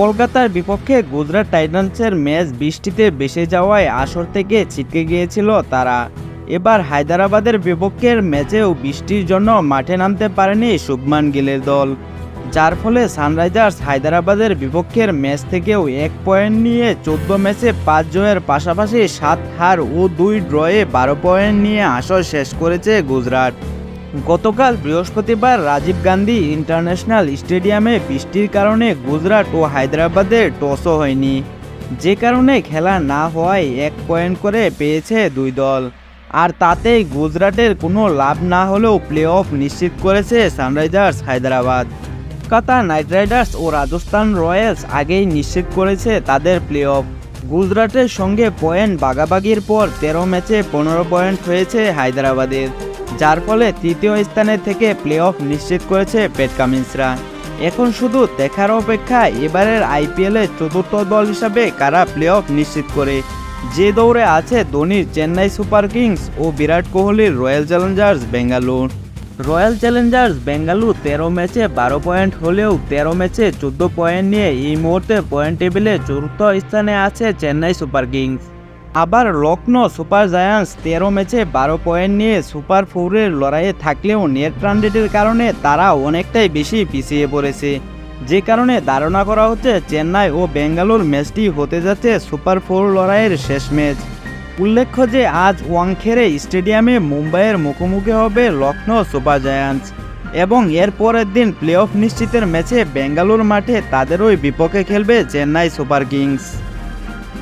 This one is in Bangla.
কলকাতার বিপক্ষে গুজরাট টাইটান্সের ম্যাচ বৃষ্টিতে ভেসে যাওয়ায় আসর থেকে ছিটকে গিয়েছিল তারা। এবার হায়দ্রাবাদের বিপক্ষের ম্যাচেও বৃষ্টির জন্য মাঠে নামতে পারেনি শুভমান গিলের দল। যার ফলে সানরাইজার্স হায়দ্রাবাদের বিপক্ষের ম্যাচ থেকেও এক পয়েন্ট নিয়ে চোদ্দ ম্যাচে পাঁচ জয়ের পাশাপাশি সাত হার ও দুই ড্রয়ে বারো পয়েন্ট নিয়ে আসর শেষ করেছে গুজরাট। গতকাল বৃহস্পতিবার রাজীব গান্ধী ইন্টারন্যাশনাল স্টেডিয়ামে বৃষ্টির কারণে গুজরাট ও হায়দ্রাবাদের টসও হয়নি। যে কারণে খেলা না হওয়ায় এক পয়েন্ট করে পেয়েছে দুই দল। আর তাতেই গুজরাটের কোনো লাভ না হলেও প্লে অফ নিশ্চিত করেছে Sunrisers Hyderabad. Kolkata Knight Riders ও রাজস্থান রয়্যালস আগেই নিশ্চিত করেছে তাদের প্লে অফ গুজরাটের সঙ্গে পয়েন্ট বাগাবাগির পর তেরো ম্যাচে পনেরো পয়েন্ট হয়েছে হায়দ্রাবাদের। যার ফলে তৃতীয় স্থানে থেকে প্লে অফ নিশ্চিত করেছে পেট কামিন্সরা এখন শুধু দেখার অপেক্ষা এবারের আইপিএলে চতুর্থ দল হিসাবে কারা প্লে অফ নিশ্চিত করে? যে দৌড়ে আছে ধোনির চেন্নাই সুপার কিংস ও বিরাট কোহলির Royal Challengers Bengaluru. Royal Challengers Bengaluru তেরো ম্যাচে বারো পয়েন্ট হলেও তেরো ম্যাচে চোদ্দ পয়েন্ট নিয়ে এই মুহূর্তে পয়েন্ট টেবিলে চতুর্থ স্থানে আছে চেন্নাই সুপার কিংস। আবার লখনৌ সুপার জায়ান্টস তেরো ম্যাচে বারো পয়েন্ট নিয়ে সুপার ফোরের লড়াইয়ে থাকলেও নেট রান কারণে তারা অনেকটাই বেশি পিছিয়ে পড়েছে। যে কারণে ধারণা করা হচ্ছে চেন্নাই ও বেঙ্গালুর ম্যাচটি হতে যাচ্ছে সুপার ফোর লড়াইয়ের শেষ ম্যাচ। উল্লেখ্য যে আজ ওয়াংখেরে স্টেডিয়ামে মুম্বাইয়ের মুখোমুখি হবে লখনৌ সুপার জায়ান্টস এবং এর পরের দিন প্লে অফ নিশ্চিতের ম্যাচে বেঙ্গালুর মাঠে তাদেরই বিপক্ষে খেলবে চেন্নাই সুপার কিংস।